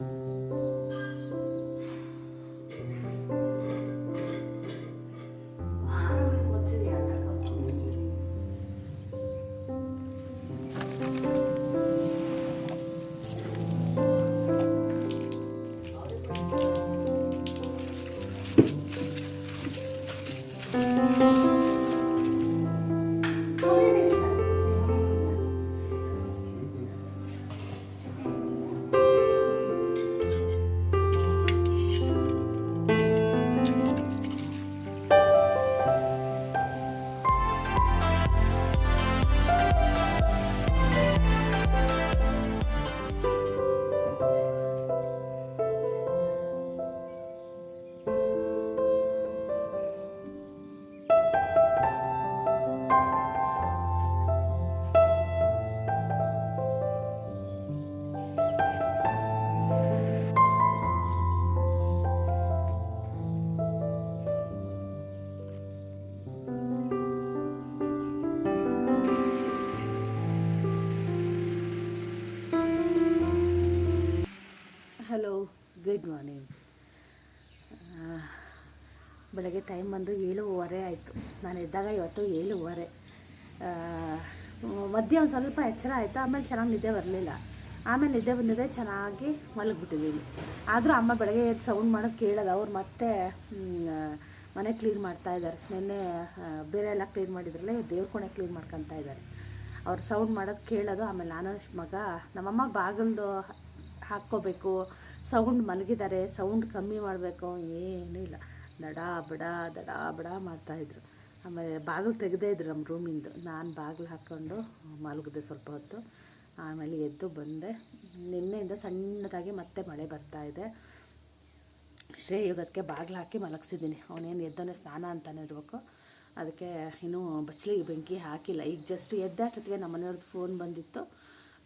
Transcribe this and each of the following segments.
Hello ಬೆಳಗ್ಗೆ time ಬಂದು ಏಳುವರೆ ಆಯಿತು. ನಾನು ಎದ್ದಾಗ ಇವತ್ತು ಏಳುವರೆ. ಮಧ್ಯೆ ಒಂದು ಸ್ವಲ್ಪ ಎಚ್ಚರ ಆಯಿತು, ಆಮೇಲೆ ಚೆನ್ನಾಗಿ ನಿದ್ದೆ ಬರಲಿಲ್ಲ. ಆಮೇಲೆ ನಿದ್ದೆ ಬಂದಿದೆ, ಚೆನ್ನಾಗಿ ಮಲಗಿಬಿಟ್ಟಿದ್ದೀನಿ ಆದರೂ ಅಮ್ಮ ಬೆಳಗ್ಗೆ ಎದ್ದು ಸೌಂಡ್ ಮಾಡೋದು ಕೇಳೋದು ಅವ್ರು ಮತ್ತೆ ಮನೆ ಕ್ಲೀನ್ ಮಾಡ್ತಾ ಇದ್ದಾರೆ. ನಿನ್ನೆ ಬೇರೆ ಎಲ್ಲ ಕ್ಲೀನ್ ಮಾಡಿದ್ರಲ್ಲ ದೇವ್ರ ಕೋಣೆ ಕ್ಲೀನ್ ಮಾಡ್ಕೊತಾ ಇದ್ದಾರೆ. ಅವ್ರು ಸೌಂಡ್ ಮಾಡೋದು ಕೇಳೋದು, ಆಮೇಲೆ ನಾನು ಮಗ, ನಮ್ಮಮ್ಮ ಬಾಗಿಲ್ದು ಹಾಕ್ಕೋಬೇಕು. ಸೌಂಡ್ ಮಲಗಿದ್ದಾರೆ ಸೌಂಡ್ ಕಮ್ಮಿ ಮಾಡಬೇಕು, ಏನೂ ಇಲ್ಲ. ದಡ ಬಡ ದಡ ಬಡ ಮಾಡ್ತಾಯಿದ್ರು ಆಮೇಲೆ ಬಾಗಿಲು ತೆಗೆದೇ ಇದ್ರು ನಮ್ಮ ರೂಮಿಂದು. ನಾನು ಬಾಗಿಲು ಹಾಕ್ಕೊಂಡು ಮಲಗಿದೆ ಸ್ವಲ್ಪ ಹೊತ್ತು. ಆಮೇಲೆ ಎದ್ದು ಬಂದೆ. ನಿನ್ನೆಯಿಂದ ಸಣ್ಣದಾಗಿ ಮತ್ತೆ ಮಳೆ ಬರ್ತಾ ಇದೆ. ಶ್ರೇಯೋಗಕ್ಕೆ ಬಾಗಿಲು ಹಾಕಿ ಮಲಗಿಸಿದ್ದೀನಿ. ಅವನೇನು ಎದ್ದನೆ ಸ್ನಾನ ಅಂತಲೇ ಇರಬೇಕು. ಅದಕ್ಕೆ ಇನ್ನೂ ಬಚ್ಚಲಿಗೆ ಬೆಂಕಿ ಹಾಕಿಲ್ಲ. ಈಗ ಜಸ್ಟ್ ಎದ್ದ ಅಷ್ಟೊತ್ತಿಗೆ ನಮ್ಮ ಮನೆಯವ್ರದ್ದು ಫೋನ್ ಬಂದಿತ್ತು.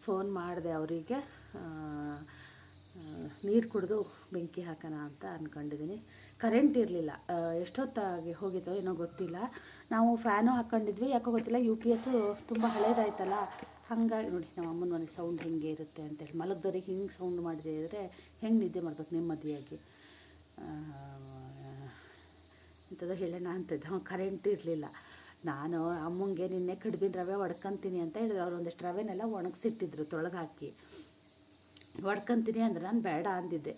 ಫೋನ್ ಮಾಡಿದೆ ಅವರಿಗೆ ನೀರು ಕುಡಿದು ಬೆಂಕಿ ಹಾಕೋಣ ಅಂತ ಅಂದ್ಕೊಂಡಿದ್ದೀನಿ ಕರೆಂಟ್ ಇರಲಿಲ್ಲ. ಎಷ್ಟೊತ್ತಾಗಿ ಹೋಗಿದ್ದೋ ಏನೋ ಗೊತ್ತಿಲ್ಲ. ನಾವು ಫ್ಯಾನು ಹಾಕ್ಕೊಂಡಿದ್ವಿ ಯಾಕೋ ಗೊತ್ತಿಲ್ಲ ಯು ಪಿ ಎಸ್ಸು ತುಂಬ ಹಳೇದಾಯ್ತಲ್ಲ. ಹಾಗಾಗಿ ನೋಡಿ, ನಮ್ಮ ಅಮ್ಮನ ಮನೆ ಸೌಂಡ್ ಹಿಂಗೆ ಇರುತ್ತೆ ಅಂತೇಳಿ. ಮಲಗ್ದವ್ರಿಗೆ ಹಿಂಗೆ ಸೌಂಡ್ ಮಾಡಿದ್ರೆ ಹೆಂಗೆ ನಿದ್ದೆ ಮಾಡ್ಬೇಕು ನೆಮ್ಮದಿಯಾಗಿ. ಇಂಥದ್ದು ಹೇಳೋಣ ಅಂತಿದ್ದೆ. ಕರೆಂಟ್ ಇರಲಿಲ್ಲ. ನಾನು ಅಮ್ಮಂಗೆ ನಿನ್ನೆ ಕಡ್ಬಿನ ರವೆ ಒಡ್ಕೊಂತೀನಿ ಅಂತ ಹೇಳಿದ್ರು. ಅವ್ರು ಒಂದಿಷ್ಟು ರವೆನೆಲ್ಲ ಒಣಗಿಸಿಟ್ಟಿದ್ರು ತೊಳಗಾಕಿ. ಒಡ್ಕೊಂತೀನಿ ಅಂದ್ರೆ ನಾನು ಬೇಡ ಅಂದಿದ್ದೆ.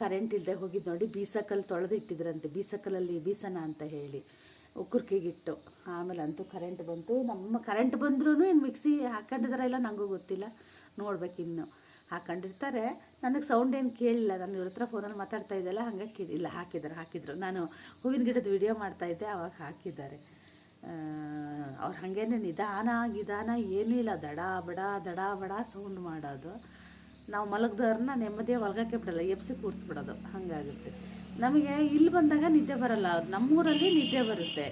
ಕರೆಂಟ್ ಇಲ್ಲದೆ ಹೋಗಿದ್ದು ನೋಡಿ ಬೀಸಕಲ್ಲಿ ತೊಳೆದು ಇಟ್ಟಿದ್ರಂತೆ ಬೀಸಕಲ್ಲಲ್ಲಿ ಬೀಸನ ಅಂತ ಹೇಳಿ ಉಕ್ಕುರ್ಕಿಗಿಟ್ಟು ಆಮೇಲೆ ಅಂತೂ ಕರೆಂಟ್ ಬಂತು. ನಮ್ಮ ಕರೆಂಟ್ ಬಂದ್ರೂ ಏನು ಮಿಕ್ಸಿ ಹಾಕೊಂಡಿದಾರ ಇಲ್ಲ ನನಗೂ ಗೊತ್ತಿಲ್ಲ. ನೋಡ್ಬೇಕಿನ್ನು ಹಾಕೊಂಡಿರ್ತಾರೆ. ನನಗೆ ಸೌಂಡ್ ಏನು ಕೇಳಿಲ್ಲ. ನಾನು ಇವ್ರ ಹತ್ರ ಫೋನಲ್ಲಿ ಮಾತಾಡ್ತಾ ಇದ್ದಲ್ಲ ಹಂಗೆ ಕೇಳಿ ಇಲ್ಲ ಹಾಕಿದ್ದಾರೆ ಹಾಕಿದ್ರು. ನಾನು ಹೂವಿನ ಗಿಡದ ವಿಡಿಯೋ ಮಾಡ್ತಾಯಿದ್ದೆ ಅವಾಗ ಹಾಕಿದ್ದಾರೆ. ಅವ್ರು ಹಾಗೇನೆ ನಿಧಾನ, ಗಿಧಾನ ಏನೂ ಇಲ್ಲ. ದಡ, ಬಡ ದಡ, ಬಡ ಸೌಂಡ್ ಮಾಡೋದು. ನಾವು ಮಲಗ್ದವ್ರನ್ನ ನೆಮ್ಮದಿಯ ಒಳಗಕ್ಕೆ ಬಿಡಲ್ಲ, ಎಬ್ಸಿ ಕೂರಿಸ್ಬಿಡೋದು. ಹಾಗಾಗುತ್ತೆ. ನಮಗೆ ಇಲ್ಲಿ ಬಂದಾಗ ನಿದ್ದೆ ಬರಲ್ಲ ನಮ್ಮೂರಲ್ಲಿ ನಿದ್ದೆ ಬರುತ್ತೆ.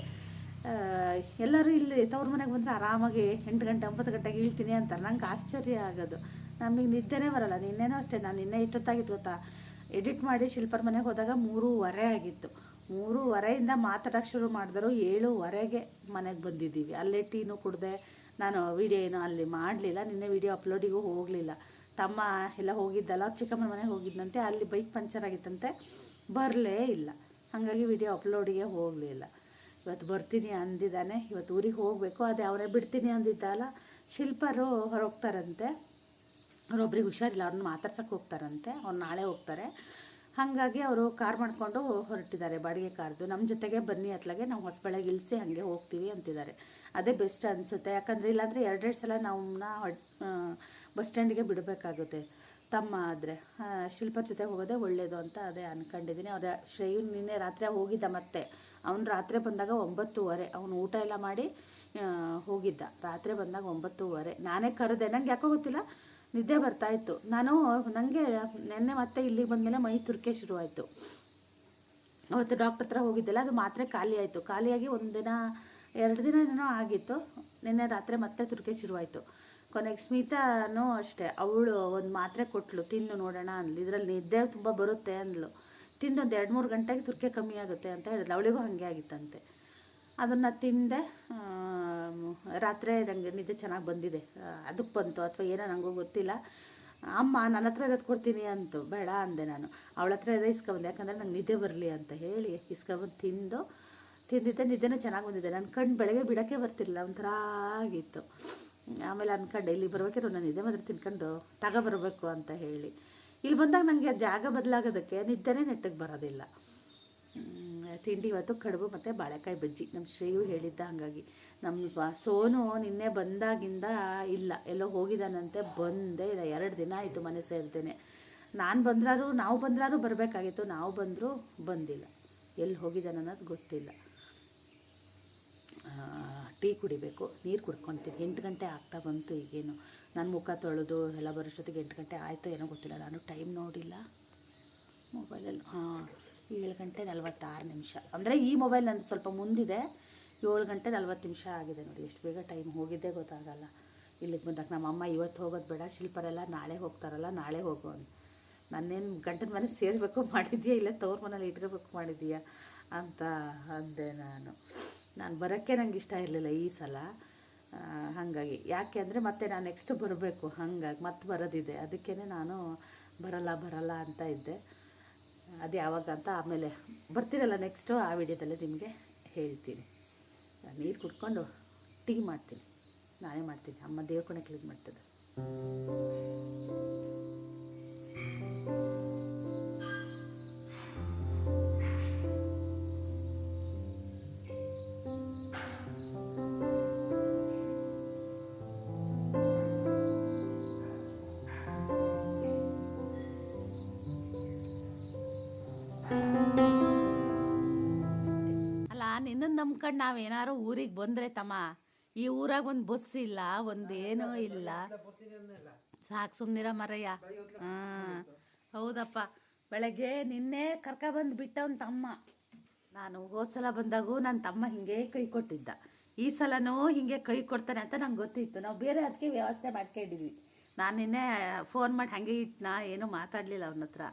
ಎಲ್ಲರೂ ಇಲ್ಲಿ ತವ್ರ ಮನೆಗೆ ಬಂದರೆ ಆರಾಮಾಗಿ ಎಂಟು ಗಂಟೆ, ಒಂಬತ್ತು ಗಂಟೆಗೆ ಇಳ್ತೀನಿ ಅಂತಾರೆ. ನಂಗೆ ಆಶ್ಚರ್ಯ ಆಗೋದು. ನಮಗೆ ನಿದ್ದೆನೇ ಬರಲ್ಲ. ನಿನ್ನೆನೂ ಅಷ್ಟೇ, ನಾನು ನಿನ್ನೆ ಇಷ್ಟೊತ್ತಾಗಿತ್ತು ಗೊತ್ತಾ? ಎಡಿಟ್ ಮಾಡಿ ಶಿಲ್ಪರ ಮನೆಗೆ ಹೋದಾಗ ಮೂರೂವರೆ ಆಗಿತ್ತು. ಮೂರುವರೆಯಿಂದ ಮಾತಾಡೋಕ್ಕೆ ಶುರು ಮಾಡಿದ್ರು. ಏಳುವರೆಗೆ ಮನೆಗೆ ಬಂದಿದ್ದೀವಿ. ಅಲ್ಲೇ ಟೀನು ಕುಡ್ದೆ, ನಾನು ವಿಡಿಯೋ ಏನು ಅಲ್ಲಿ ಮಾಡಲಿಲ್ಲ. ನಿನ್ನೆ ವಿಡಿಯೋ ಅಪ್ಲೋಡಿಗೂ ಹೋಗಲಿಲ್ಲ. ತಮ್ಮ ಎಲ್ಲ ಹೋಗಿದ್ದಲ್ಲ, ಚಿಕ್ಕಮ್ಮನ ಮನೆಗೆ ಹೋಗಿದ್ದಂತೆ ಅಲ್ಲಿ ಬೈಕ್ ಪಂಚರ್ ಆಗಿತ್ತಂತೆ. ಬರಲೇ ಇಲ್ಲ. ಹಾಗಾಗಿ ವಿಡಿಯೋ ಅಪ್ಲೋಡಿಗೆ ಹೋಗಲಿಲ್ಲ ಇವತ್ತು ಬರ್ತೀನಿ ಅಂದಿದ್ದಾನೆ. ಇವತ್ತು ಊರಿಗೆ ಹೋಗಬೇಕು. ಅದೇ ಅವರೇ ಬಿಡ್ತೀನಿ ಅಂದಿದ್ದಲ್ಲ. ಶಿಲ್ಪರು ಹೊರೋಗ್ತಾರಂತೆ. ಅವರೊಬ್ರಿಗೆ ಹುಷಾರಿಲ್ಲ. ಅವ್ರನ್ನ ಮಾತಾಡ್ಸೋಕೆ ಹೋಗ್ತಾರಂತೆ. ಅವ್ರು ನಾಳೆ ಹೋಗ್ತಾರೆ. ಹಾಗಾಗಿ ಅವರು ಕಾರ್ ಮಾಡಿಕೊಂಡು ಹೊರಟಿದ್ದಾರೆ ಬಾಡಿಗೆ ಕಾರ್ದು. ನಮ್ಮ ಜೊತೆಗೆ ಬನ್ನಿ ಅತ್ಲಾಗೆ. ನಾವು ಹೊಸಬಳೆಗೆ ಇಳಿಸಿ ಹಾಗೆ ಹೋಗ್ತೀವಿ ಅಂತಿದ್ದಾರೆ. ಅದೇ ಬೆಸ್ಟ್ ಅನಿಸುತ್ತೆ. ಯಾಕಂದರೆ ಇಲ್ಲಾಂದರೆ ಎರಡೆರಡು ಸಲ ನಮ್ಮನ್ನ ಬಸ್ ಸ್ಟ್ಯಾಂಡಿಗೆ ಬಿಡಬೇಕಾಗುತ್ತೆ. ತಮ್ಮ ಆದರೆ ಶಿಲ್ಪ ಜೊತೆ ಹೋಗೋದೇ ಒಳ್ಳೆಯದು ಅಂತ ಅದೇ ಅಂದ್ಕೊಂಡಿದ್ದೀನಿ ಅವರ ಶ್ರೇಯು ನಿನ್ನೆ ರಾತ್ರಿ ಹೋಗಿದ್ದ ಮತ್ತೆ. ಅವನು ರಾತ್ರಿ ಬಂದಾಗ ಒಂಬತ್ತುವರೆ. ಅವನು ಊಟ ಎಲ್ಲ ಮಾಡಿ ಹೋಗಿದ್ದ. ರಾತ್ರಿ ಬಂದಾಗ ಒಂಬತ್ತೂವರೆ. ನಾನೇ ಕರೆದೆ. ನಂಗೆ ಯಾಕೋ ಗೊತ್ತಿಲ್ಲ. ನಿದ್ದೆ ಬರ್ತಾ ಇತ್ತು. ನಾನು ನನಗೆ ನಿನ್ನೆ ಮತ್ತೆ ಇಲ್ಲಿಗೆ ಬಂದಮೇಲೆ ಮೈ ತುರ್ಕೆ ಶುರುವಾಯಿತು. ಅವತ್ತು ಡಾಕ್ಟರ್ ಹತ್ರ ಹೋಗಿದ್ದೆಲ್ಲ, ಅದು ಮಾತ್ರೆ ಖಾಲಿ ಆಯಿತು. ಖಾಲಿಯಾಗಿ ಒಂದಿನ, ಎರಡು ದಿನ ಏನೋ ಆಗಿತ್ತು. ನಿನ್ನೆ ರಾತ್ರಿ ಮತ್ತೆ ತುರ್ಕೆ ಶುರುವಾಯಿತು. ಕೊನೆಗೆ ಸ್ಮಿತಾನೂ ಅಷ್ಟೇ, ಅವಳು ಒಂದು ಮಾತ್ರೆ ಕೊಟ್ಲು ತಿಂದು ನೋಡೋಣ ಅಂದ್ಲು. ಇದರಲ್ಲಿ ನಿದ್ದೆ ತುಂಬ ಬರುತ್ತೆ ಅಂದ್ಲು. ತಿಂದು ಒಂದು ಎರಡು ಮೂರು ಗಂಟೆಗೆ ತುರ್ಕೆ ಕಮ್ಮಿ ಆಗುತ್ತೆ ಅಂತ ಹೇಳಿದ್ಲು. ಅವಳಿಗೂ ಹಾಗೆ ಆಗಿತ್ತಂತೆ. ಅದನ್ನು ತಿಂದೆ ರಾತ್ರಿ ನನಗೆ ನಿದ್ದೆ ಚೆನ್ನಾಗಿ ಬಂದಿದೆ. ಅದಕ್ಕೆ ಬಂತು ಅಥವಾ ಏನೋ ನನಗೂ ಗೊತ್ತಿಲ್ಲ. ಅಮ್ಮ, ನನ್ನ ಹತ್ರ ಇರೋದು ಕೊಡ್ತೀನಿ ಅಂತು. ಬೇಡ ಅಂದೆ ನಾನು. ಅವಳ ಹತ್ರ ಇರೋ ಇಸ್ಕೊಬಂದೆ, ಯಾಕಂದರೆ ನಂಗೆ ನಿದ್ದೆ ಬರಲಿ ಅಂತ ಹೇಳಿ ಇಸ್ಕೊಬಂದು ತಿಂದು, ತಿಂದಿದ್ದೆ. ನಿದ್ದೆನೂ ಚೆನ್ನಾಗಿ ಬಂದಿದೆ. ನನ್ನ ಕಣ್ಣು ಬೆಳಗ್ಗೆ ಬಿಡೋಕ್ಕೆ ಬರ್ತಿರಲಿಲ್ಲ, ಒಂಥರ ಆಗಿತ್ತು. ಆಮೇಲೆ ಅನ್ಕೊಂಡೆ, ಇಲ್ಲಿ ಬರ್ಬೇಕಿರೋ ನಾನು ನಿದ್ದೆ ಮಾತ್ರ ತಿನ್ಕೊಂಡು ತಗೊಬರ್ಬೇಕು ಅಂತ ಹೇಳಿ. ಇಲ್ಲಿ ಬಂದಾಗ ನನಗೆ ಜಾಗ ಬದಲಾಗೋದಕ್ಕೆ ನಿದ್ದೆನೇ ನೆಟ್ಟಕ್ಕೆ ಬರೋದಿಲ್ಲ. ತಿಂಡಿ ಇವತ್ತು ಕಡುಬು ಮತ್ತು ಬಾಳೆಕಾಯಿ ಬಜ್ಜಿ. ನಮ್ಮ ಶ್ರೀಯು ಹೇಳಿದ್ದ ಹಾಗಾಗಿ. ನಮ್ಮ ಸೋನು ನಿನ್ನೆ ಬಂದಾಗಿಂದ ಇಲ್ಲ. ಎಲ್ಲೋ ಹೋಗಿದ್ದಾನಂತೆ ಬಂದೇ ಇಲ್ಲ. ಎರಡು ದಿನ ಆಯಿತು ಮನೆ ಸೇರ್ತೇನೆ ನಾನು ಬಂದ್ರೂ ನಾವು ಬಂದ್ರೂ ಬರಬೇಕಾಗಿತ್ತು. ನಾವು ಬಂದರೂ ಬಂದಿಲ್ಲ. ಎಲ್ಲಿ ಹೋಗಿದ್ದಾನೆ ಅನ್ನೋದು ಗೊತ್ತಿಲ್ಲ ಟೀ ಕುಡಿಬೇಕು, ನೀರು ಕುಡ್ಕೊತೀನಿ. ಎಂಟು ಗಂಟೆ ಆಗ್ತಾ ಬಂತು ಈಗೇನು. ನಾನು ಮುಖ ತೊಳೆದು ಎಲ್ಲ ಬರೋಷ್ಟೊತ್ತಿಗೆ ಎಂಟು ಗಂಟೆ ಆಯಿತು ಏನೋ ಗೊತ್ತಿಲ್ಲ. ನಾನು ಟೈಮ್ ನೋಡಿಲ್ಲ. ಮೊಬೈಲಲ್ಲಿ, ಹಾಂ, ಏಳು ಗಂಟೆ ನಲ್ವತ್ತಾರು ನಿಮಿಷ. ಅಂದರೆ ಈ ಮೊಬೈಲ್ ನನ್ನ ಸ್ವಲ್ಪ ಮುಂದಿದೆ. ಏಳು ಗಂಟೆ ನಲ್ವತ್ತು ನಿಮಿಷ ಆಗಿದೆ ನೋಡಿ. ಎಷ್ಟು ಬೇಗ ಟೈಮ್ ಹೋಗಿದ್ದೇ ಗೊತ್ತಾಗಲ್ಲ. ಇಲ್ಲಿಗೆ ಬಂದಾಗ ನಮ್ಮ ಅಮ್ಮ ಇವತ್ತು ಹೋಗೋದು ಬೇಡ. ಶಿಲ್ಪರೆಲ್ಲ ನಾಳೆ ಹೋಗ್ತಾರಲ್ಲ, ನಾಳೆ ಹೋಗು ಅಂತ. ನಾನೇನು ಗಂಟನ ಮನೆ ಸೇರಬೇಕು ಮಾಡಿದ್ಯಾ ಇಲ್ಲ ತವ್ರ ಮನೇಲಿ ಇಟ್ಕೋಬೇಕು ಮಾಡಿದೀಯಾ ಅಂತ ಅಂದೆ ನಾನು. ನಾನು ಬರೋಕ್ಕೆ ನಂಗೆ ಇಷ್ಟ ಇರಲಿಲ್ಲ ಈ ಸಲ. ಹಾಗಾಗಿ. ಯಾಕೆ ಅಂದರೆ ಮತ್ತೆ ನಾನು ನೆಕ್ಸ್ಟ್ ಬರಬೇಕು, ಹಾಗಾಗಿ. ಮತ್ತೆ ಬರೋದಿದೆ. ಅದಕ್ಕೇ ನಾನು ಬರಲ್ಲ ಬರಲ್ಲ ಅಂತ ಇದ್ದೆ. ಅದು ಯಾವಾಗ ಅಂತ ಆಮೇಲೆ ಬರ್ತೀರಲ್ಲ ನೆಕ್ಸ್ಟು ಆ ವಿಡಿಯೋದಲ್ಲೇ ನಿಮಗೆ ಹೇಳ್ತೀನಿ. ನೀರು ಕುಡ್ಕೊಂಡು ಟೀ ಮಾಡ್ತೀನಿ. ನಾನೇ ಮಾಡ್ತೀನಿ. ಅಮ್ಮ ದೇವ್ರ ಕೊನೆ ಕ್ಲೀನ್ ಮಾಡ್ತದೆ ನಿನ್ನನ್ನು ನಂಬ್ಕೊಂಡು ನಾವೇನಾರು ಊರಿಗೆ ಬಂದರೆ ತಮ್ಮ, ಈ ಊರಾಗ ಒಂದು ಬಸ್ ಇಲ್ಲ, ಒಂದೇನೂ ಇಲ್ಲ. ಸಾಕು ಸುಮ್ಮನಿರ ಮರಯ್ಯ. ಹಾಂ, ಹೌದಪ್ಪ. ಬೆಳಗ್ಗೆ ನಿನ್ನೆ ಕರ್ಕ ಬಂದು ಒಂದು ತಮ್ಮ. ನಾನು ಹೋದ ಸಲ ಬಂದಾಗೂ ನನ್ನ ತಮ್ಮ ಹಿಂಗೆ ಕೈ ಕೊಟ್ಟಿದ್ದ. ಈ ಸಲನೂ ಹಿಂಗೆ ಕೈ ಕೊಡ್ತಾನೆ ಅಂತ ನಂಗೆ ಗೊತ್ತಿತ್ತು. ನಾವು ಬೇರೆ ಅದಕ್ಕೆ ವ್ಯವಸ್ಥೆ ಮಾಡ್ಕೊಂಡಿದ್ವಿ. ನಾನು ನಿನ್ನೆ ಫೋನ್ ಮಾಡಿ ಹಾಗೆ ಇಟ್ಟನಾ ಏನೂ ಮಾತಾಡಲಿಲ್ಲ ಅವನ ಹತ್ರ.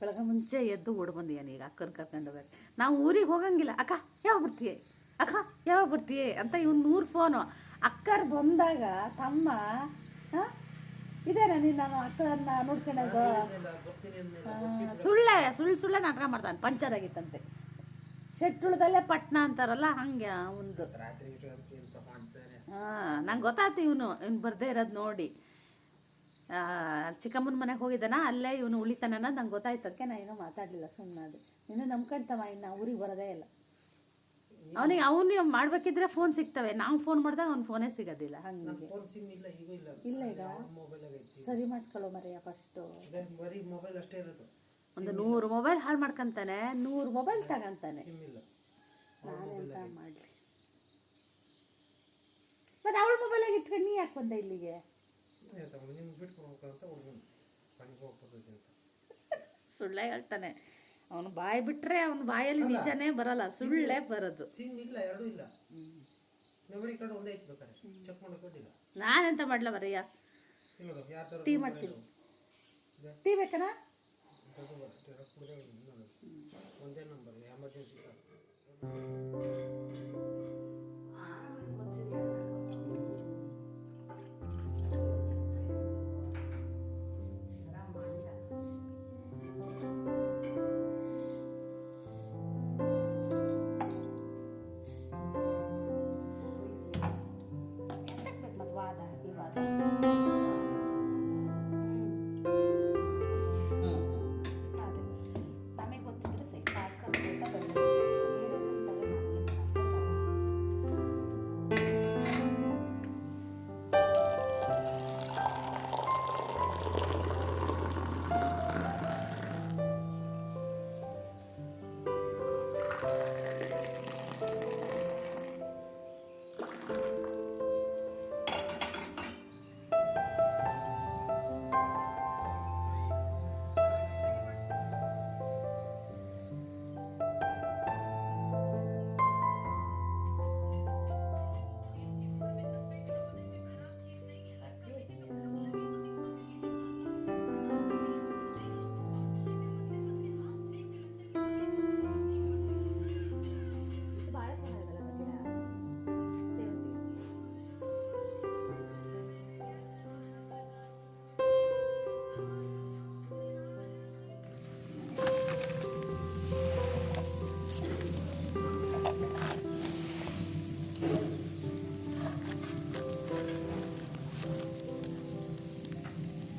ಬೆಳಗ್ಗೆ ಮುಂಚೆ ಎದ್ದು ಓಡ್ ಬಂದಿಯಾನ ಈಗ ಅಕ್ಕನ ಕರ್ಕೊಂಡು ಹೋಗಿ ನಾವು ಊರಿಗೆ ಹೋಗಂಗಿಲ್ಲ. ಅಕ್ಕ ಯಾವಾಗ ಬರ್ತೀಯೇ? ಅಕ್ಕ ಯಾವಾಗ ಬರ್ತೀಯೇ? ಅಂತ ಇವ್ನು ನೂರು ಫೋನು ಅಕ್ಕರ್ ಬಂದಾಗ ತಮ್ಮ ಇದೇನಾ ನೀನು ನಾನು ಅಕ್ಕನ ನೋಡ್ಕೊಳ್ಳೋದು ಸುಳ್ಳೆ ಸುಳ್ಳು ಸುಳ್ಳೆ ನಾಟಕ ಮಾಡ್ತಾನೆ ಪಂಚರ್ ಆಗಿತ್ತಂತೆ. ಶೆಟ್ಟುಳದಲ್ಲೇ ಪಟ್ನ ಅಂತಾರಲ್ಲ ಹಂಗೆ ಒಂದು. ಹಾಂ ನಂಗೆ ಗೊತ್ತಾಯ್ತು ಇವನು ಇವ್ನು ಬರ್ದೇ ಇರೋದು ನೋಡಿ. ಚಿಕ್ಕಮ್ಮನ ಮನೆಗೆ ಹೋಗಿದ್ದಾನ? ಅಲ್ಲೇ ಇವನು ಉಳಿತಾನ ಅನ್ನೋದು ನಂಗೆ ಗೊತ್ತಾಯ್ತು. ಅದಕ್ಕೆ ನಾನು ಏನೋ ಮಾತಾಡಲಿಲ್ಲ ಸುಮ್ಮನೆ ಅದು ಇನ್ನು ನಂಬ್ಕೊಂತವ ಇನ್ನು ಊರಿಗೆ ಬರೋದೇ ಇಲ್ಲ. ಅವನಿಗೆ ಅವನು ಮಾಡ್ಬೇಕಿದ್ರೆ ಫೋನ್ ಸಿಗ್ತವೆ. ನಾವು ಫೋನ್ ಮಾಡಿದಾಗ ಅವ್ನು ಫೋನೇ ಸಿಗೋದಿಲ್ಲ. ಹಂಗೆ. ಇಲ್ಲ ಈಗ? ಸರಿ ಮಾಡಿಸ್ಕೊಳ್ಳೋ ಮರೆಯ ಫಸ್ಟು ಮೊಬೈಲ್ ಅಷ್ಟೇ ಇರೋದು. ಒಂದು ನೂರು ಮೊಬೈಲ್ ಹಾಳು ಮಾಡ್ಕೊಂತಾನೆ. ನೂರು ಮೊಬೈಲ್ ತಗೊಂತಾನೆ. ನಾನೆಂತ ಮಾಡಲಿ? ಮತ್ತೆ ಅವಳ ಮೊಬೈಲಾಗಿ ಇಟ್ಕೊಂಡು ನೀ ಯಾಕೆ ಬಂದೆ ಇಲ್ಲಿಗೆ? ನಿಮ್ಗೆ ಬಿಟ್ಕೊಡ್ಬೇಕು ಅಂತ ಹುಡುಗನು ಮನೆಗೆ ಹೋಗ್ತದೆ ಅಂತ. ಸುಳ್ಳೇ ಹೇಳ್ತಾನೆ. ಅವನು ಬಾಯಿ ಬಿಟ್ರೆ ಅವನ ಬಾಯಲ್ಲಿ ನಿಜನೇ ಬರಲ್ಲ ಸುಳ್ಳೇ ಬರೋದು. ಸಿಮ್ ಇಲ್ಲ ಎರಡೂ ಇಲ್ಲ. ಮೆಮೊರಿ ಕಾರ್ಡ್ ಒಂದೇ ಐತಿ ಬೇಕಾದ್ರೆ. ಚೆಕ್ ಮಾಡ್ಕೊಂಡಿಲ್ಲ ನಾನೆಂತ ಮಾಡ್ಲ ಬರಯ್ಯ? ಟೀ ಮಾಡ್ತೀನಿ. ಟೀ ಬೇಕನಾ? ಒಂದೇ ನಂಬರ್ ಎಮರ್ಜೆನ್ಸಿ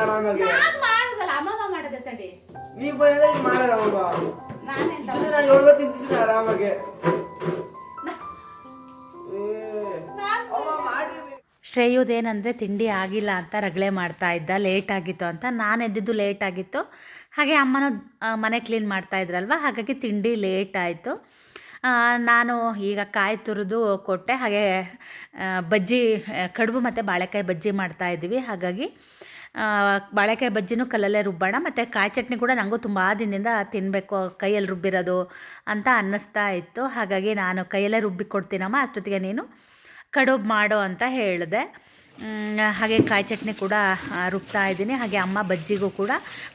ಆರಾಮಾಗಿ. ನಾನ್ ಮಾಡುದಲ್ಲ? ಅಮ್ಮಮ್ಮ ಮಾಡದೆ ತಡಿ? ನೀವು ಬಂದ್ರೆ ಇದು ಮಾಡಲ್ಲ ಅಮ್ಮ ನಾನೆಂತ? ಇದನ್ನ ನಾನು ಏಳು ತಿಂತಿದ್ದೀನಿ ಆರಾಮಾಗಿ. ಏ, ನಾನ್ ಅಮ್ಮ ಮಾಡಿರ್ಬೇಕು ಶ್ರೇಯುದೇನಂದರೆ ತಿಂಡಿ ಆಗಿಲ್ಲ ಅಂತ ರಗಳೆ ಮಾಡ್ತಾ ಇದ್ದ ಲೇಟ್ ಆಗಿತ್ತು ಅಂತ. ನಾನು ಎದ್ದಿದ್ದು ಲೇಟ್ ಆಗಿತ್ತು. ಹಾಗೆ ಅಮ್ಮನ ಮನೆ ಕ್ಲೀನ್ ಮಾಡ್ತಾ ಇದ್ರಲ್ವ? ಹಾಗಾಗಿ ತಿಂಡಿ ಲೇಟ್ ಆಯಿತು. ನಾನು ಈಗ ಕಾಯಿ ತುರಿದು ಕೊಟ್ಟೆ. ಹಾಗೆ ಬಜ್ಜಿ ಕಡುಬು ಮತ್ತು ಬಾಳೆಕಾಯಿ ಬಜ್ಜಿ ಮಾಡ್ತಾ ಇದ್ದೀವಿ. ಹಾಗಾಗಿ ಬಾಳೆಕಾಯಿ ಬಜ್ಜಿನೂ ಕಲ್ಲಲ್ಲೇ ರುಬ್ಬೋಣ, ಮತ್ತು ಕಾಯಿ ಚಟ್ನಿ ಕೂಡ ನನಗೂ ತುಂಬ ದಿನದಿಂದ ತಿನ್ನಬೇಕು ಕೈಯಲ್ಲಿ ರುಬ್ಬಿರೋದು ಅಂತ ಅನ್ನಿಸ್ತಾ ಇತ್ತು. ಹಾಗಾಗಿ ನಾನು ಕೈಯಲ್ಲೇ ರುಬ್ಬಿ ಕೊಡ್ತೀನಮ್ಮ ಅಷ್ಟೊತ್ತಿಗೆ ನೀನು ಕಡುಬು ಮಾಡು ಅಂತ ಹೇಳಿದೆ. ಹಾಗೆ ಕಾಯಿ ಚಟ್ನಿ ಕೂಡ ರುಬ್ತಾ ಇದ್ದೀನಿ. ಹಾಗೆ ಅಮ್ಮ ಬಜ್ಜಿಗೂ ಕೂಡ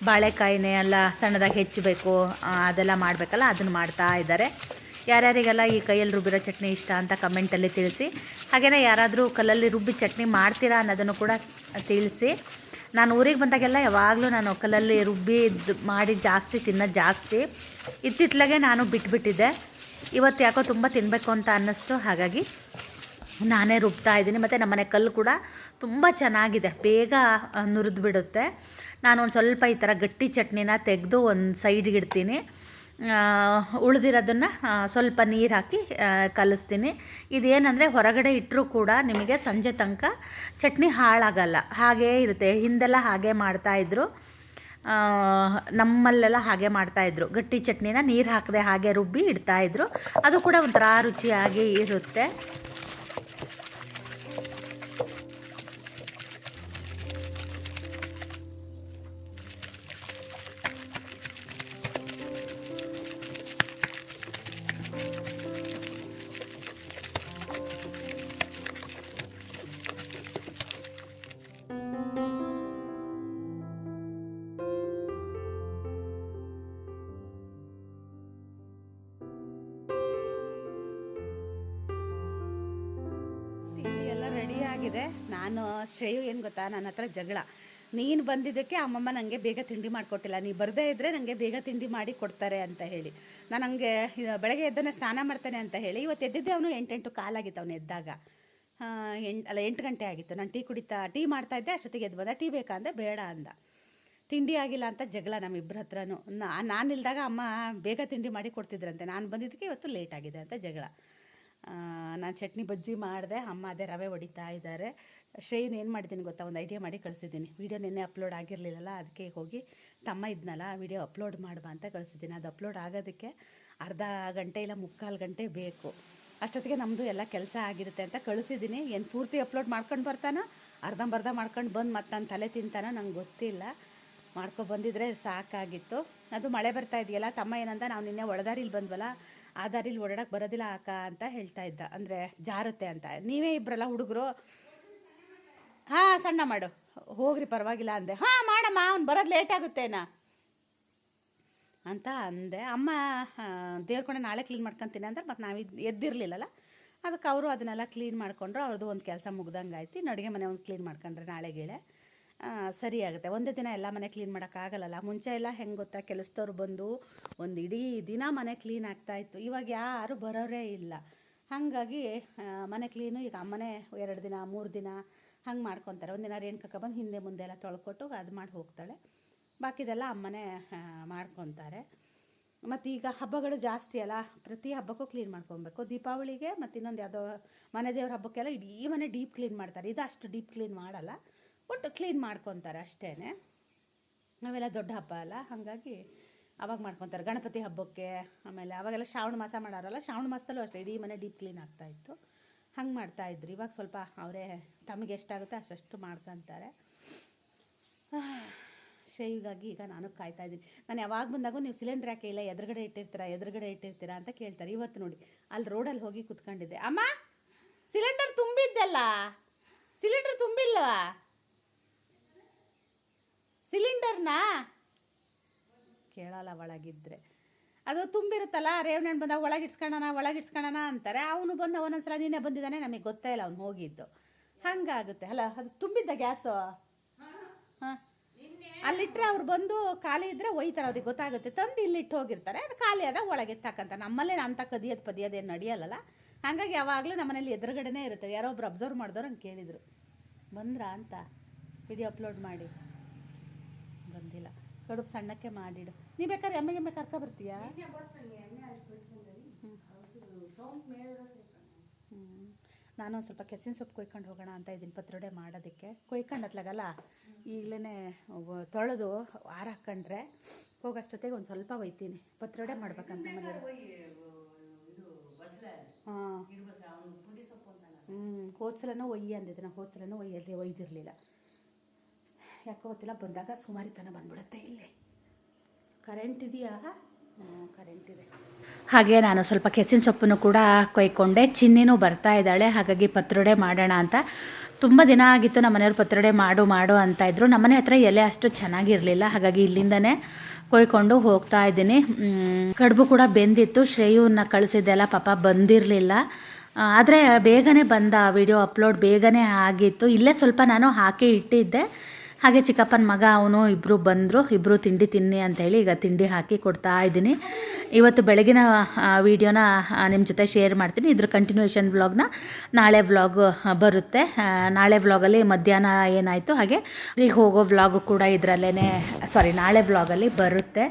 ಬಾಳೆಕಾಯಿನೇ ಎಲ್ಲ ಸಣ್ಣದಾಗಿ ಹೆಚ್ಚಬೇಕು ಅದೆಲ್ಲ ಮಾಡಬೇಕಲ್ಲ, ಅದನ್ನು ಮಾಡ್ತಾ ಇದ್ದಾರೆ. ಯಾರ್ಯಾರಿಗೆಲ್ಲ ಈ ಕೈಯಲ್ಲಿ ರುಬ್ಬಿರೋ ಚಟ್ನಿ ಇಷ್ಟ ಅಂತ ಕಮೆಂಟಲ್ಲಿ ತಿಳಿಸಿ. ಹಾಗೆಯೇ ಯಾರಾದರೂ ಕಲ್ಲಲ್ಲಿ ರುಬ್ಬಿ ಚಟ್ನಿ ಮಾಡ್ತೀರಾ ಅನ್ನೋದನ್ನು ಕೂಡ ತಿಳಿಸಿ. ನಾನು ಊರಿಗೆ ಬಂದಾಗೆಲ್ಲ ಯಾವಾಗಲೂ ನಾನು ಒಕ್ಕಲಲ್ಲಿ ರುಬ್ಬಿ ಇದು ಮಾಡಿ ಜಾಸ್ತಿ ತಿನ್ನೋದು ಜಾಸ್ತಿ. ಇತ್ತಿತ್ಲಾಗೆ ನಾನು ಬಿಟ್ಬಿಟ್ಟಿದ್ದೆ. ಇವತ್ತು ಯಾಕೋ ತುಂಬ ತಿನ್ನಬೇಕು ಅಂತ ಅನ್ನಿಸ್ತು. ಹಾಗಾಗಿ ನಾನೇ ರುಬ್ತಾ ಇದ್ದೀನಿ. ಮತ್ತು ನಮ್ಮನೆ ಕಲ್ಲು ಕೂಡ ತುಂಬ ಚೆನ್ನಾಗಿದೆ. ಬೇಗ ನುರಿದ್ಬಿಡುತ್ತೆ. ನಾನು ಒಂದು ಸ್ವಲ್ಪ ಈ ಥರ ಗಟ್ಟಿ ಚಟ್ನಿನ ತೆಗೆದು ಒಂದು ಸೈಡ್ಗೆ ಇಡ್ತೀನಿ. ಉಳಿದಿರೋದನ್ನು ಸ್ವಲ್ಪ ನೀರು ಹಾಕಿ ಕಲಿಸ್ತೀನಿ. ಇದೇನಂದರೆ ಹೊರಗಡೆ ಇಟ್ಟರೂ ಕೂಡ ನಿಮಗೆ ಸಂಜೆ ತನಕ ಚಟ್ನಿ ಹಾಳಾಗಲ್ಲ. ಹಾಗೇ ಇರುತ್ತೆ. ಹಿಂದೆಲ್ಲ ಹಾಗೆ ಮಾಡ್ತಾಯಿದ್ರು ನಮ್ಮಲ್ಲೆಲ್ಲ ಹಾಗೆ ಮಾಡ್ತಾಯಿದ್ರು ಗಟ್ಟಿ ಚಟ್ನಿನ ನೀರು ಹಾಕದೆ ಹಾಗೆ ರುಬ್ಬಿ ಇಡ್ತಾಯಿದ್ರು ಅದು ಕೂಡ ಒಂಥರ ರುಚಿಯಾಗಿ ಇರುತ್ತೆ. ಆಗಿದೆ ನಾನು, ಶ್ರೇಯು ಏನು ಗೊತ್ತಾ? ನನ್ನ ಹತ್ರ ಜಗಳ. ನೀನು ಬಂದಿದ್ದಕ್ಕೆ ಅಮ್ಮಮ್ಮ ನನಗೆ ಬೇಗ ತಿಂಡಿ ಮಾಡಿಕೊಟ್ಟಿಲ್ಲ. ನೀ ಬರದೇ ಇದ್ದರೆ ನನಗೆ ಬೇಗ ತಿಂಡಿ ಮಾಡಿ ಕೊಡ್ತಾರೆ ಅಂತ ಹೇಳಿ. ನಾನು ನನಗೆ ಬೆಳಗ್ಗೆ ಎದ್ದನೆ ಸ್ನಾನ ಮಾಡ್ತಾನೆ ಅಂತ ಹೇಳಿ, ಇವತ್ತು ಎದ್ದಿದ್ದೆ ಅವನು ಎಂಟೆಂಟು ಕಾಲಾಗಿತ್ತು ಅವನು ಎದ್ದಾಗ. ಎಂಟು ಅಲ್ಲ, ಎಂಟು ಗಂಟೆ ಆಗಿತ್ತು. ನಾನು ಟೀ ಕುಡಿತಾ, ಟೀ ಮಾಡ್ತಾ ಇದ್ದೆ, ಅಷ್ಟೊತ್ತಿಗೆ ಎದ್ದು ಬಂದ. ಟೀ ಬೇಕಾ ಅಂದೆ, ಬೇಡ ಅಂದ. ತಿಂಡಿ ಆಗಿಲ್ಲ ಅಂತ ಜಗಳ ನಮ್ಮಿಬ್ಬರ ಹತ್ರನೂ. ನಾನು ಇಲ್ದಾಗ ಅಮ್ಮ ಬೇಗ ತಿಂಡಿ ಮಾಡಿ ಕೊಡ್ತಿದ್ರಂತೆ. ನಾನು ಬಂದಿದ್ದಕ್ಕೆ ಇವತ್ತು ಲೇಟ್ ಆಗಿದೆ ಅಂತ ಜಗಳ. ನಾನು ಚಟ್ನಿ ಬಜ್ಜಿ ಮಾಡಿದೆ, ಅಮ್ಮ ಅದೇ ರವೆ ಹೊಡಿತಾ ಇದ್ದಾರೆ ಶ್ರೇಯನ್ ಏನು ಮಾಡಿದ್ದೀನಿ ಗೊತ್ತಾ? ಒಂದು ಐಡಿಯಾ ಮಾಡಿ ಕಳಿಸಿದ್ದೀನಿ ವೀಡಿಯೋ ನಿನ್ನೆ ಅಪ್ಲೋಡ್ ಆಗಿರಲಿಲ್ಲಲ್ಲ ಅದಕ್ಕೆ ಹೋಗಿ ತಮ್ಮ ಇದ್ನಲ್ಲ ವೀಡಿಯೋ ಅಪ್ಲೋಡ್ ಮಾಡುವ ಅಂತ ಕಳಿಸಿದ್ದೀನಿ ಅದು ಅಪ್ಲೋಡ್ ಆಗೋದಕ್ಕೆ ಅರ್ಧ ಗಂಟೆ ಇಲ್ಲ ಮುಕ್ಕಾಲು ಗಂಟೆ ಬೇಕು. ಅಷ್ಟೊತ್ತಿಗೆ ನಮ್ಮದು ಎಲ್ಲ ಕೆಲಸ ಆಗಿರುತ್ತೆ ಅಂತ ಕಳಿಸಿದ್ದೀನಿ ಏನು ಪೂರ್ತಿ ಅಪ್ಲೋಡ್ ಮಾಡ್ಕೊಂಡು ಬರ್ತಾನೋ? ಅರ್ಧಂಬರ್ಧ ಮಾಡ್ಕೊಂಡು ಬಂದು ಮತ್ತೆ ನಾನು ತಲೆ ತಿಂತಾನೋ ನಂಗೆ ಗೊತ್ತಿಲ್ಲ. ಮಾಡ್ಕೊ ಬಂದಿದ್ರೆ ಸಾಕಾಗಿತ್ತು. ಅದು ಮಳೆ ಬರ್ತಾ ಇದೆಯಲ್ಲ, ತಮ್ಮ ಏನಂದ? ನಾವು ನಿನ್ನೆ ಒಳದಾರಿಲಿ ಬಂದ್ವಲ್ಲ ಆ ದಾರಿಲಿ ಓಡಾಡಕ್ಕೆ ಬರೋದಿಲ್ಲ ಅಕ್ಕ ಅಂತ ಹೇಳ್ತಾ ಇದ್ದ. ಅಂದರೆ ಜಾರುತ್ತೆ ಅಂತ. ನೀವೇ ಇಬ್ಬರಲ್ಲ ಹುಡುಗರು? ಹಾಂ ಸಣ್ಣ ಮಾಡು. ಹೋಗ್ರಿ ಪರವಾಗಿಲ್ಲ ಅಂದೆ. ಹಾಂ ಮಾಡಮ್ಮ ಅವ್ನು ಬರೋದು ಲೇಟ್ ಆಗುತ್ತೇನಾ ಅಂತ ಅಂದೆ. ಅಮ್ಮ ದೇವ್ರಕೊಂಡೆ ನಾಳೆ ಕ್ಲೀನ್ ಮಾಡ್ಕೊಂತೀನಿ ಅಂದ್ರೆ ಮತ್ತು ನಾವು ಎದ್ದಿರಲಿಲ್ಲಲ್ಲ? ಅದಕ್ಕೆ ಅವರು ಅದನ್ನೆಲ್ಲ ಕ್ಲೀನ್ ಮಾಡಿಕೊಂಡ್ರು ಅವ್ರದ್ದು ಒಂದು ಕೆಲಸ ಮುಗ್ದಂಗೆ ಆಯ್ತು ನಡುಗೆ ಅಡುಗೆ ಮನೆ ಒಂದು ಕ್ಲೀನ್ ಮಾಡ್ಕೊಂಡ್ರೆ ನಾಳೆಗೇಳೆ ಆ, ಸರಿ ಆಗುತ್ತೆ. ಒಂದೇ ದಿನ ಎಲ್ಲ ಮನೆ ಕ್ಲೀನ್ ಮಾಡೋಕ್ಕಾಗಲ್ಲಲ್ಲ ಮುಂಚೆ ಎಲ್ಲ ಹೆಂಗೆ ಗೊತ್ತಾ? ಕೆಲಸದವ್ರು ಬಂದು ಒಂದು ಇಡೀ ದಿನ ಮನೆ ಕ್ಲೀನ್ ಆಗ್ತಾಯಿತ್ತು ಇವಾಗ ಯಾರು ಬರೋರೇ ಇಲ್ಲ. ಹಾಗಾಗಿ ಮನೆ ಕ್ಲೀನು ಈಗ ಅಮ್ಮನೇ ಎರಡು ದಿನ, ಮೂರು ದಿನ ಹಂಗೆ ಮಾಡ್ಕೊತಾರೆ. ಒಂದಿನ ರೇಣುಕಕ್ಕ ಬಂದು ಹಿಂದೆ ಮುಂದೆ ಎಲ್ಲ ತೊಳ್ಕೊಟ್ಟು ಅದು ಮಾಡಿ ಹೋಗ್ತಾಳೆ. ಬಾಕಿದೆಲ್ಲ ಅಮ್ಮನೇ ಮಾಡ್ಕೊತಾರೆ. ಮತ್ತು ಈಗ ಹಬ್ಬಗಳು ಜಾಸ್ತಿ ಅಲ್ಲ? ಪ್ರತಿ ಹಬ್ಬಕ್ಕೂ ಕ್ಲೀನ್ ಮಾಡ್ಕೊಬೇಕು. ದೀಪಾವಳಿಗೆ ಮತ್ತು ಇನ್ನೊಂದು ಯಾವುದೋ ಮನೆ ದೇವ್ರ ಹಬ್ಬಕ್ಕೆಲ್ಲ ಇಡೀ ಮನೆ ಡೀಪ್ ಕ್ಲೀನ್ ಮಾಡ್ತಾರೆ. ಇದು ಅಷ್ಟು ಡೀಪ್ ಕ್ಲೀನ್ ಮಾಡಲ್ಲ. ಒಟ್ಟು ಕ್ಲೀನ್ ಮಾಡ್ಕೊತಾರೆ ಅಷ್ಟೇ ನಾವೆಲ್ಲ ದೊಡ್ಡ ಹಬ್ಬ ಅಲ್ಲ, ಹಾಗಾಗಿ ಅವಾಗ ಮಾಡ್ಕೊತಾರೆ. ಗಣಪತಿ ಹಬ್ಬಕ್ಕೆ, ಆಮೇಲೆ ಅವಾಗೆಲ್ಲ ಶ್ರಾವಣ ಮಾಸ ಮಾಡೋರಲ್ಲ, ಶ್ರಾವಣ ಮಾಸದಲ್ಲೂ ಅಷ್ಟೇ, ಇಡೀ ಮನೆ ಡೀಪ್ ಕ್ಲೀನ್ ಆಗ್ತಾಯಿತ್ತು ಹಂಗೆ ಮಾಡ್ತಾಯಿದ್ರು ಇವಾಗ ಸ್ವಲ್ಪ ಅವರೇ ತಮಗೆ ಎಷ್ಟಾಗುತ್ತೆ ಅಷ್ಟಷ್ಟು ಮಾಡ್ಕೊತಾರೆ. ಶೈವಿಗಾಗಿ ಈಗ ನಾನು ಕಾಯ್ತಾ ಇದ್ದೀನಿ. ನಾನು ಯಾವಾಗ ಬಂದಾಗೂ ನೀವು ಸಿಲಿಂಡ್ರ್ ಯಾಕೆ ಇಲ್ಲ ಎದುರುಗಡೆ ಇಟ್ಟಿರ್ತೀರಾ ಎದುರುಗಡೆ ಇಟ್ಟಿರ್ತೀರಾ ಅಂತ ಕೇಳ್ತಾರೆ. ಇವತ್ತು ನೋಡಿ, ಅಲ್ಲಿ ರೋಡಲ್ಲಿ ಹೋಗಿ ಕುತ್ಕೊಂಡಿದ್ದೆ. ಅಮ್ಮ, ಸಿಲಿಂಡರ್ ತುಂಬಿದ್ದಲ್ಲ? ಸಿಲಿಂಡರ್ ತುಂಬಿಲ್ವಾ ಸಿಲಿಂಡರ್ನಾ? ಕೇಳಲ್ಲ ಒಳಗಿದ್ರೆ ಅದು ತುಂಬಿರುತ್ತಲ್ಲ, ರೇವಣ್ಣನ ಬಂದಾಗ ಒಳಗಿಡ್ಸ್ಕೊಳ್ಳೋಣ ಒಳಗಿಡ್ಸ್ಕೊಳ್ಳೋಣ ಅಂತಾರೆ. ಅವನು ಬಂದ ಒಂದೊಂದ್ಸಲ ನೀನೇ ಬಂದಿದ್ದಾನೆ, ನಮಗೆ ಗೊತ್ತೇ ಇಲ್ಲ, ಅವ್ನು ಹೋಗಿದ್ದು. ಹಂಗಾಗುತ್ತೆ. ಅಲ್ಲ, ಅದು ತುಂಬಿದ್ದ ಗ್ಯಾಸು? ಹಾಂ. ಅಲ್ಲಿಟ್ಟರೆ ಅವ್ರು ಬಂದು ಖಾಲಿ ಇದ್ರೆ ಒಯ್ತಾರೆ, ಅವ್ರಿಗೆ ಗೊತ್ತಾಗುತ್ತೆ. ತಂದು ಇಲ್ಲಿಟ್ಟು ಹೋಗಿರ್ತಾರೆ. ಖಾಲಿ ಅದ ಒಳಗೆ ತಕ್ಕಂತ ನಮ್ಮಲ್ಲೇ ಅಂತ ಕದಿಯೋದು ಪದಿಯೋದೇನು ನಡೆಯಲ್ಲ ಹಾಗಾಗಿ ಯಾವಾಗಲೂ ನಮ್ಮನೇಲಿ ಎದುರುಗಡೆನೇ ಇರುತ್ತೆ. ಯಾರೋ ಒಬ್ರು ಅಬ್ಸರ್ವ್ ಮಾಡಿದವ್ರು ಹಂಗೆ ಕೇಳಿದರು. ಬಂದ್ರಾ ಅಂತ? ವಿಡಿಯೋ ಅಪ್ಲೋಡ್ ಮಾಡಿ. ಕಡುಬು ಸಣ್ಣಕ್ಕೆ ಮಾಡಿಡು. ನೀ ಬೇಕಾದ್ರೆ ಎಮ್ಮೆ ಎಮ್ಮೆ ಕರ್ಕೊ ಬರ್ತೀಯಾ? ಹ್ಞೂ ನಾನು ಒಂದು ಸ್ವಲ್ಪ ಕೆಸಿನ ಸೊಪ್ಪು ಕೊಯ್ಕೊಂಡು ಹೋಗೋಣ ಅಂತ ಇದ್ದೀನಿ ಪತ್ರೊಡೆ ಮಾಡೋದಕ್ಕೆ. ಕೊಯ್ಕೊಂಡು ಹತ್ಲಾಗಲ್ಲ ಈಗಲೇ ತೊಳೆದು ಆರ ಹಾಕ್ಕೊಂಡ್ರೆ ಹೋಗೋಷ್ಟೊತ್ತಿಗೆ ಒಂದು ಸ್ವಲ್ಪ ಒಯ್ತೀನಿ. ಪತ್ರೊಡೆ ಮಾಡ್ಬೇಕಂತ ಹಾಂ. ಹ್ಞೂ ಹೋದ್ಸಲನೂ ಒಯ್ಯಿ ಅಂದಿದ್ದೆ. ನಾನು ಹೋದ್ಸಲನೂ ಒಯ್ಯಲ್ಲಿ ಒಯ್ದಿರಲಿಲ್ಲ. ಯಾಕೋ ಗೊತ್ತಿಲ್ಲ, ಬಂದಾಗ ಸುಮಾರಿತನ ಬಂದ್ಬಿಡುತ್ತೆ ಇಲ್ಲಿ. ಕರೆಂಟ್ ಇದೆಯಾ? ಕರೆಂಟ್ ಇದೆ. ಹಾಗೆ ನಾನು ಸ್ವಲ್ಪ ಕೆಸಿನ ಸೊಪ್ಪನ್ನು ಕೂಡ ಕೊಯ್ಕೊಂಡೆ. ಚಿನ್ನಿನೂ ಬರ್ತಾ ಇದ್ದಾಳೆ, ಹಾಗಾಗಿ ಪತ್ರೊಡೆ ಮಾಡೋಣ ಅಂತ. ತುಂಬ ದಿನ ಆಗಿತ್ತು ನಮ್ಮ ಮನೆಯವ್ರು ಪತ್ರೊಡೆ ಮಾಡು ಮಾಡು ಅಂತ ಇದ್ರು. ನಮ್ಮನೆ ಹತ್ರ ಎಲೆ ಅಷ್ಟು ಚೆನ್ನಾಗಿರಲಿಲ್ಲ, ಹಾಗಾಗಿ ಇಲ್ಲಿಂದನೇ ಕೊಯ್ಕೊಂಡು ಹೋಗ್ತಾ ಇದ್ದೀನಿ. ಕಡುಬು ಕೂಡ ಬೆಂದಿತ್ತು ಶ್ರೇಯುವನ್ನ ಕಳಿಸಿದ್ದೆಲ್ಲ ಪಾಪ ಬಂದಿರಲಿಲ್ಲ. ಆದರೆ ಬೇಗನೆ ಬಂದ ವಿಡಿಯೋ ಅಪ್ಲೋಡ್ ಬೇಗನೆ ಆಗಿತ್ತು. ಇಲ್ಲೇ ಸ್ವಲ್ಪ ನಾನು ಹಾಕಿ ಇಟ್ಟಿದ್ದೆ. ಹಾಗೆ ಚಿಕ್ಕಪ್ಪನ ಮಗ, ಅವನು ಇಬ್ಬರು ಬಂದರು ಇಬ್ಬರು ತಿಂಡಿ ತಿನ್ನಿ ಅಂತೇಳಿ ಈಗ ತಿಂಡಿ ಹಾಕಿ ಕೊಡ್ತಾ ಇದ್ದೀನಿ. ಇವತ್ತು ಬೆಳಗಿನ ವೀಡಿಯೋನ ನಿಮ್ಮ ಜೊತೆ ಶೇರ್ ಮಾಡ್ತೀನಿ. ಇದ್ರ ಕಂಟಿನ್ಯೂಷನ್ ವ್ಲಾಗ್ನ ನಾಳೆ ವ್ಲಾಗು ಬರುತ್ತೆ. ನಾಳೆ ವ್ಲಾಗಲ್ಲಿ ಮಧ್ಯಾಹ್ನ ಏನಾಯಿತು, ಹಾಗೆ ಈಗ ಹೋಗೋ ವ್ಲಾಗು ಕೂಡ ಇದರಲ್ಲೇ ಸಾರಿ ನಾಳೆ ವ್ಲಾಗಲ್ಲಿ ಬರುತ್ತೆ.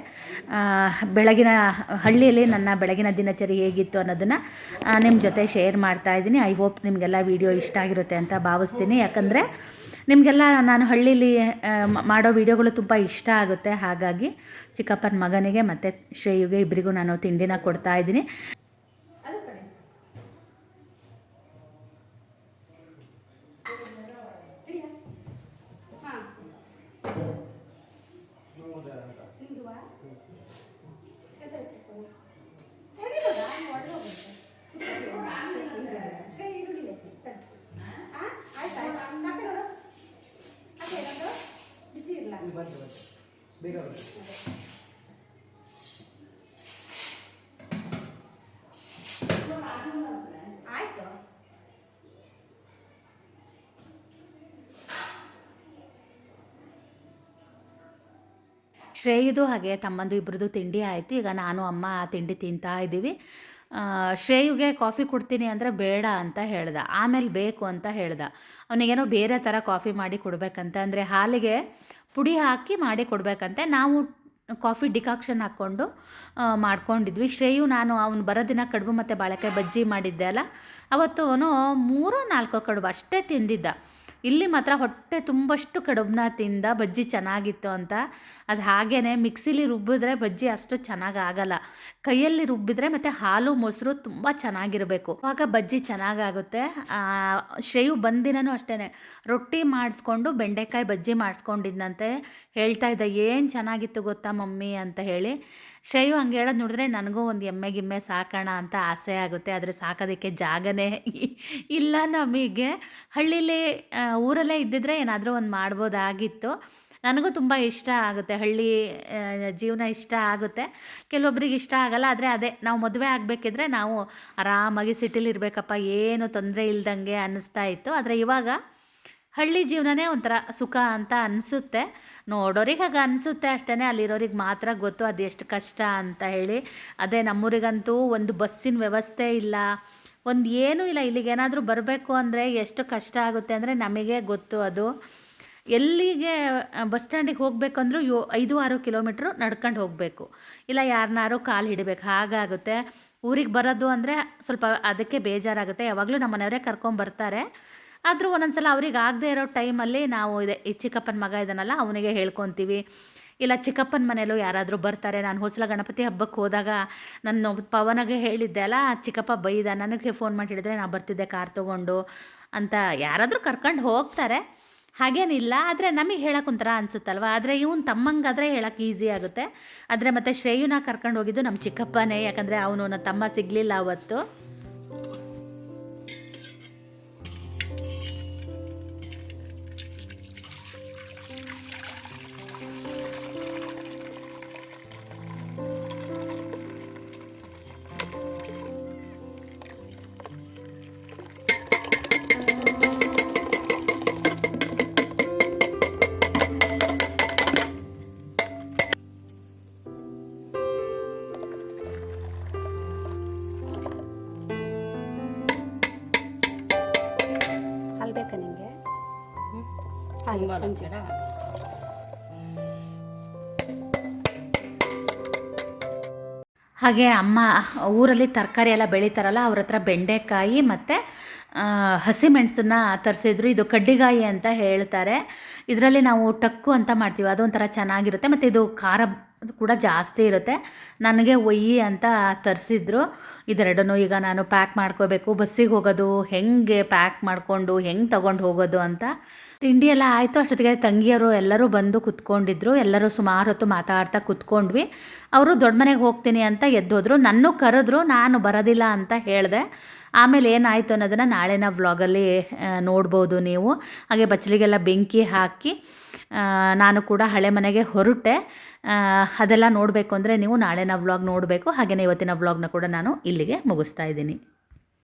ಬೆಳಗಿನ, ಹಳ್ಳಿಯಲ್ಲಿ ನನ್ನ ಬೆಳಗಿನ ದಿನಚರಿ ಹೇಗಿತ್ತು ಅನ್ನೋದನ್ನು ನಿಮ್ಮ ಜೊತೆ ಶೇರ್ ಮಾಡ್ತಾ ಇದ್ದೀನಿ. ಐ ಹೋಪ್ ನಿಮಗೆಲ್ಲ ವಿಡಿಯೋ ಇಷ್ಟ ಆಗಿರುತ್ತೆ ಅಂತ ಭಾವಿಸ್ತೀನಿ. ಯಾಕಂದರೆ ನಿಮಗೆಲ್ಲ ನಾನು ಹಳ್ಳೀಲಿ ಮಾಡೋ ವಿಡಿಯೋಗಳು ತುಂಬ ಇಷ್ಟ ಆಗುತ್ತೆ. ಹಾಗಾಗಿ ಚಿಕ್ಕಪ್ಪನ ಮಗನಿಗೆ ಮತ್ತು ಶ್ರೇಯುಗೆ ಇಬ್ಬರಿಗೂ ನಾನು ತಿಂಡಿನ ಕೊಡ್ತಾ ಇದ್ದೀನಿ. ಇಲ್ಲಿ ಬಂತು ಬೇಗ ಆಯಿತು. ಶ್ರೇಯದು ಹಾಗೆ ತಮ್ಮಂದು ಇಬ್ಬರದು ತಿಂಡಿ ಆಯಿತು. ಈಗ ನಾನು ಅಮ್ಮ ತಿಂಡಿ ತಿಂತಾ ಇದ್ದೀವಿ. ಆ, ಶ್ರೇಯುಗೆ ಕಾಫಿ ಕೊಡ್ತೀನಿ ಅಂದರೆ ಬೇಡ ಅಂತ ಹೇಳ್ದ. ಆಮೇಲೆ ಬೇಕು ಅಂತ ಹೇಳ್ದ. ಅವನಿಗೇನೋ ಬೇರೆ ಥರ ಕಾಫಿ ಮಾಡಿ ಕೊಡಬೇಕಂತ. ಅಂದರೆ ಹಾಲಿಗೆ ಪುಡಿ ಹಾಕಿ ಮಾಡಿ ಕೊಡಬೇಕಂತೆ. ನಾವು ಕಾಫಿ ಡಿಕಾಕ್ಷನ್ ಹಾಕ್ಕೊಂಡು ಮಾಡ್ಕೊಂಡಿದ್ವಿ. ಶ್ರೇಯು, ನಾನು ಅವ್ನು ಬರೋ ದಿನ ಕಡುಬು ಮತ್ತು ಬಾಳೆಕಾಯಿ ಬಜ್ಜಿ ಮಾಡಿದ್ದೆ ಅಲ್ಲ ಅವತ್ತು ಅವನು ಮೂರೋ ನಾಲ್ಕೋ ಕಡುಬು ಅಷ್ಟೇ ತಿಂದಿದ್ದ. ಇಲ್ಲಿ ಮಾತ್ರ ಹೊಟ್ಟೆ ತುಂಬಷ್ಟು ಕಡುಬನ್ನ ತಿಂದ ಬಜ್ಜಿ ಚೆನ್ನಾಗಿತ್ತು ಅಂತ. ಅದು ಹಾಗೇ ಮಿಕ್ಸಿಲಿ ರುಬ್ಬಿದ್ರೆ ಬಜ್ಜಿ ಅಷ್ಟು ಚೆನ್ನಾಗಿ ಆಗಲ್ಲ. ಕೈಯಲ್ಲಿ ರುಬ್ಬಿದ್ರೆ ಮತ್ತು ಹಾಲು, ಮೊಸರು ತುಂಬ ಚೆನ್ನಾಗಿರಬೇಕು. ಆವಾಗ ಬಜ್ಜಿ ಚೆನ್ನಾಗಾಗುತ್ತೆ. ಶ್ರೇಯು ಬಂದಿನೂ ಅಷ್ಟೇ ರೊಟ್ಟಿ ಮಾಡಿಸ್ಕೊಂಡು ಬೆಂಡೆಕಾಯಿ ಬಜ್ಜಿ ಮಾಡಿಸ್ಕೊಂಡಿದ್ದಂತೆ ಹೇಳ್ತಾ ಇದ್ದ, ಏನು ಚೆನ್ನಾಗಿತ್ತು ಗೊತ್ತಾ ಮಮ್ಮಿ? ಅಂತ ಹೇಳಿ. ಶ್ರೇಯು ಹಂಗೆ ಹೇಳೋದು ನೋಡಿದ್ರೆ ನನಗೂ ಒಂದು ಎಮ್ಮೆ ಗಿಮ್ಮೆ ಸಾಕೋಣ ಅಂತ ಆಸೆ ಆಗುತ್ತೆ. ಆದರೆ ಸಾಕೋದಕ್ಕೆ ಜಾಗನೇ ಇಲ್ಲ ನಮಗೆ. ಹಳ್ಳೀಲಿ ಊರಲ್ಲೇ ಇದ್ದಿದ್ರೆ ಏನಾದರೂ ಒಂದು ಮಾಡ್ಬೋದಾಗಿತ್ತು. ನನಗೂ ತುಂಬ ಇಷ್ಟ ಆಗುತ್ತೆ. ಹಳ್ಳಿ ಜೀವನ ಇಷ್ಟ ಆಗುತ್ತೆ. ಕೆಲವೊಬ್ರಿಗೆ ಇಷ್ಟ ಆಗಲ್ಲ. ಆದರೆ ಅದೇ, ನಾವು ಮದುವೆ ಆಗಬೇಕಿದ್ರೆ ನಾವು ಆರಾಮಾಗಿ ಸಿಟಿಲಿರಬೇಕಪ್ಪ. ಏನು ತೊಂದರೆ ಇಲ್ದಂಗೆ ಅನ್ನಿಸ್ತಾ ಇತ್ತು. ಆದರೆ ಇವಾಗ ಹಳ್ಳಿ ಜೀವನನೇ ಒಂಥರ ಸುಖ ಅಂತ ಅನಿಸುತ್ತೆ. ನೋಡೋರಿಗೆ ಹಾಗೆ ಅನಿಸುತ್ತೆ ಅಷ್ಟೇ ಅಲ್ಲಿರೋರಿಗೆ ಮಾತ್ರ ಗೊತ್ತು ಅದು ಎಷ್ಟು ಕಷ್ಟ ಅಂತ ಹೇಳಿ. ಅದೇ ನಮ್ಮೂರಿಗಂತೂ ಒಂದು ಬಸ್ಸಿನ ವ್ಯವಸ್ಥೆ ಇಲ್ಲ. ಒಂದು ಏನೂ ಇಲ್ಲ, ಇಲ್ಲಿಗೆ ಏನಾದರೂ ಬರಬೇಕು ಅಂದರೆ ಎಷ್ಟು ಕಷ್ಟ ಆಗುತ್ತೆ ಅಂದರೆ ನಮಗೆ ಗೊತ್ತು ಅದು. ಎಲ್ಲಿಗೆ ಬಸ್ ಸ್ಟ್ಯಾಂಡಿಗೆ ಹೋಗಬೇಕಂದ್ರೂ ಯೋ, ಐದು ಆರು ಕಿಲೋಮೀಟ್ರು ನಡ್ಕೊಂಡು ಹೋಗಬೇಕು. ಇಲ್ಲ ಯಾರನ್ನಾರು ಕಾಲು ಹಿಡಬೇಕು, ಹಾಗಾಗುತ್ತೆ. ಊರಿಗೆ ಬರೋದು ಅಂದರೆ ಸ್ವಲ್ಪ ಅದಕ್ಕೆ ಬೇಜಾರಾಗುತ್ತೆ. ಯಾವಾಗಲೂ ನಮ್ಮ ಮನೆಯವರೇ ಕರ್ಕೊಂಬರ್ತಾರೆ. ಆದರೂ ಒಂದೊಂದ್ಸಲ ಅವ್ರಿಗೆ ಆಗದೆ ಇರೋ ಟೈಮಲ್ಲಿ ನಾವು ಇದೆ, ಈ ಚಿಕ್ಕಪ್ಪನ ಮಗ ಇದನ್ನಲ್ಲ ಅವನಿಗೆ ಹೇಳ್ಕೊತೀವಿ. ಇಲ್ಲ, ಚಿಕ್ಕಪ್ಪನ ಮನೆಯಲ್ಲೂ ಯಾರಾದರೂ ಬರ್ತಾರೆ. ನಾನು ಹೊಸಲ ಗಣಪತಿ ಹಬ್ಬಕ್ಕೆ ಹೋದಾಗ ನನ್ನ ಪವನಗೆ ಹೇಳಿದ್ದೆ, ಅಲ್ಲ, ಚಿಕ್ಕಪ್ಪ ಬೈದ, ನನಗೆ ಫೋನ್ ಮಾಡಿ ಹೇಳಿದ್ರೆ ನಾನು ಬರ್ತಿದ್ದೆ ಕಾರ್ ತೊಗೊಂಡು, ಅಂತ ಯಾರಾದರೂ ಕರ್ಕೊಂಡು ಹೋಗ್ತಾರೆ. ಹಾಗೇನಿಲ್ಲ, ಆದರೆ ನಮಗೆ ಹೇಳೋಕೆ ಒಂಥರ ಅನಿಸುತ್ತಲ್ವ? ಆದರೆ ಇವನು ತಮ್ಮಂಗಾದರೆ ಹೇಳಕ್ಕೆ ಈಸಿ ಆಗುತ್ತೆ. ಆದರೆ ಮತ್ತು ಶ್ರೇಯುನ ಕರ್ಕೊಂಡು ಹೋಗಿದ್ದು ನಮ್ಮ ಚಿಕ್ಕಪ್ಪನೇ, ಯಾಕಂದರೆ ಅವನು ನನ್ನ ತಮ್ಮ ಸಿಗಲಿಲ್ಲ ಅವತ್ತು. ಹಾಗೆ ಅಮ್ಮ ಊರಲ್ಲಿ ತರಕಾರಿ ಎಲ್ಲ ಬೆಳೀತಾರಲ್ಲ ಅವ್ರ ಹತ್ರ ಬೆಂಡೆಕಾಯಿ ಮತ್ತು ಹಸಿಮೆಣಸನ್ನ ತರಿಸಿದ್ರು. ಇದು ಕಡ್ಡಿಗಾಯಿ ಅಂತ ಹೇಳ್ತಾರೆ. ಇದರಲ್ಲಿ ನಾವು ಟಕ್ಕು ಅಂತ ಮಾಡ್ತೀವಿ ಅದೊಂಥರ ಚೆನ್ನಾಗಿರುತ್ತೆ. ಮತ್ತು ಇದು ಖಾರ ಕೂಡ ಜಾಸ್ತಿ ಇರುತ್ತೆ. ನನಗೆ ಒಯ್ಯಿ ಅಂತ ತರಿಸಿದ್ರು. ಇದೆರಡನ್ನೂ ಈಗ ನಾನು ಪ್ಯಾಕ್ ಮಾಡ್ಕೋಬೇಕು. ಬಸ್ಸಿಗೆ ಹೋಗೋದು ಹೆಂಗೆ ಪ್ಯಾಕ್ ಮಾಡಿಕೊಂಡು ಹೆಂಗೆ ತಗೊಂಡು ಹೋಗೋದು ಅಂತ ತಿಂಡಿ ಎಲ್ಲ ಆಯಿತು. ಅಷ್ಟೊತ್ತಿಗೆ ತಂಗಿಯರು ಎಲ್ಲರೂ ಬಂದು ಕುತ್ಕೊಂಡಿದ್ರು. ಎಲ್ಲರೂ ಸುಮಾರು ಹೊತ್ತು ಮಾತಾಡ್ತಾ ಕುತ್ಕೊಂಡ್ವಿ. ಅವರು ದೊಡ್ಡ ಮನೆಗೆ ಹೋಗ್ತೀನಿ ಅಂತ ಎದ್ದೋದ್ರು. ನನ್ನ ಕರೆದ್ರು. ನಾನು ಬರೋದಿಲ್ಲ ಅಂತ ಹೇಳಿದೆ. ಆಮೇಲೆ ಏನಾಯಿತು ಅನ್ನೋದನ್ನು ನಾಳೆನ ವ್ಲಾಗಲ್ಲಿ ನೋಡ್ಬೋದು ನೀವು. ಹಾಗೆ ಬಚ್ಚಲಿಗೆಲ್ಲ ಬೆಂಕಿ ಹಾಕಿ ನಾನು ಕೂಡ ಹಳೆ ಮನೆಗೆ ಹೊರಟೆ. ಅದೆಲ್ಲ ನೋಡಬೇಕು ಅಂದರೆ ನೀವು ನಾಳೆನ ವ್ಲಾಗ್ ನೋಡಬೇಕು. ಹಾಗೆಯೇ ಇವತ್ತಿನ ವ್ಲಾಗ್ನ ಕೂಡ ನಾನು ಇಲ್ಲಿಗೆ ಮುಗಿಸ್ತಾ ಇದ್ದೀನಿ.